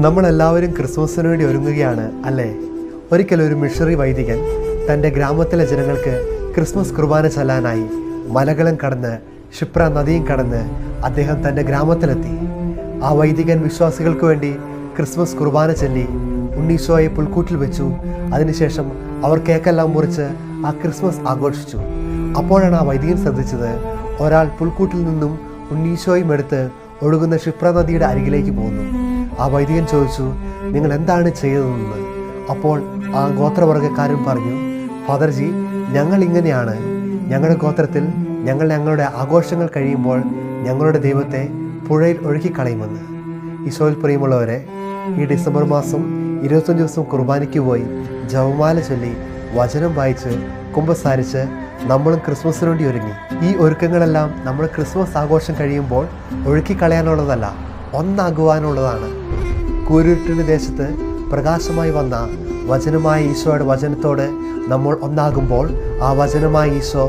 നമ്മളെല്ലാവരും ക്രിസ്മസിന് വേണ്ടി ഒരുങ്ങുകയാണ് അല്ലേ? ഒരിക്കൽ ഒരു മിഷണറി വൈദികൻ തന്റെ ഗ്രാമത്തിലെ ജനങ്ങൾക്ക് ക്രിസ്മസ് കുർബാന ചെല്ലാനായി മലകളും കടന്ന് ക്ഷിപ്ര നദിയും കടന്ന് അദ്ദേഹം തന്റെ ഗ്രാമത്തിലെത്തി. ആ വൈദികൻ വിശ്വാസികൾക്ക് വേണ്ടി ക്രിസ്മസ് കുർബാന ചൊല്ലി ഉണ്ണീശോയെ പുൽക്കൂട്ടിൽ വെച്ചു. അതിനുശേഷം അവർ കേക്കെല്ലാം മുറിച്ച് ആ ക്രിസ്മസ് ആഘോഷിച്ചു. അപ്പോഴാണ് ആ വൈദികൻ ശ്രദ്ധിച്ചത് ഒരാൾ പുൽക്കൂട്ടിൽ നിന്നും ഉണ്ണീശോയും എടുത്ത് ഒഴുകുന്ന ക്ഷിപ്ര നദിയുടെ അരികിലേക്ക് പോകുന്നു. ആ വൈദികൻ ചോദിച്ചു നിങ്ങൾ എന്താണ് ചെയ്തതെന്ന്? അപ്പോൾ ആ ഗോത്രവർഗക്കാരൻ പറഞ്ഞു ഫാദർജി ഞങ്ങൾ ഇങ്ങനെയാണ്. ഞങ്ങളുടെ ഗോത്രത്തിൽ ഞങ്ങൾ ഞങ്ങളുടെ ആഘോഷങ്ങൾ കഴിയുമ്പോൾ ഞങ്ങളുടെ ദൈവത്തെ പുഴയിൽ ഒഴുക്കിക്കളയുമെന്ന്. ഈശോയിൽ പ്രിയമുള്ളവരെ ഈ ഡിസംബർ മാസം ഇരുപത്തഞ്ച് ദിവസം കുർബാനയ്ക്ക് പോയി ജപമാല ചൊല്ലി വചനം വായിച്ച് കുമ്പസാരിച്ച് നമ്മളും ക്രിസ്മസിന് വേണ്ടി ഒരുങ്ങി. ഈ ഒരുക്കങ്ങളെല്ലാം നമ്മൾ ക്രിസ്മസ് ആഘോഷം കഴിയുമ്പോൾ ഒഴുക്കിക്കളയാനുള്ളതല്ല. ഒന്നാകുവാനുള്ളതാണ്. കൂരുരുട്ടിന്റെ ദേശത്ത് പ്രകാശമായി വന്ന വചനമായ ഈശോയുടെ വചനത്തോട് നമ്മൾ ഒന്നാകുമ്പോൾ ആ വചനമായ ഈശോ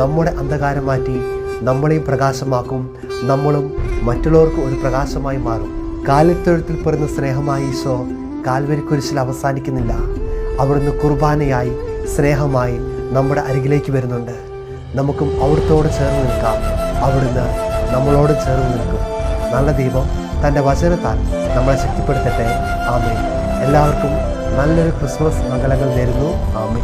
നമ്മുടെ അന്ധകാരം മാറ്റി നമ്മളെയും പ്രകാശമാക്കും. നമ്മളും മറ്റുള്ളവർക്ക് ഒരു പ്രകാശമായി മാറും. കാലിത്തൊഴുത്തിൽ പിറന്ന സ്നേഹമായ ഈശോ കാൽവരി കുരിശിൽ അവസാനിക്കുന്നില്ല. അവിടുന്ന് കുർബാനയായി സ്നേഹമായി നമ്മുടെ അരികിലേക്ക് വരുന്നുണ്ട്. നമുക്കും അവിടുത്തോട് ചേർന്ന് നിൽക്കാം. അവിടുന്ന് നമ്മളോട് ചേർന്ന് നിൽക്കും. നല്ല ദൈവം തന്റെ വചനത്താൽ നമ്മളെ ശക്തിപ്പെടുത്തട്ടെ. ആമേ എല്ലാവർക്കും നല്ലൊരു ക്രിസ്മസ് മംഗളങ്ങൾ നേരുന്നു. ആമേ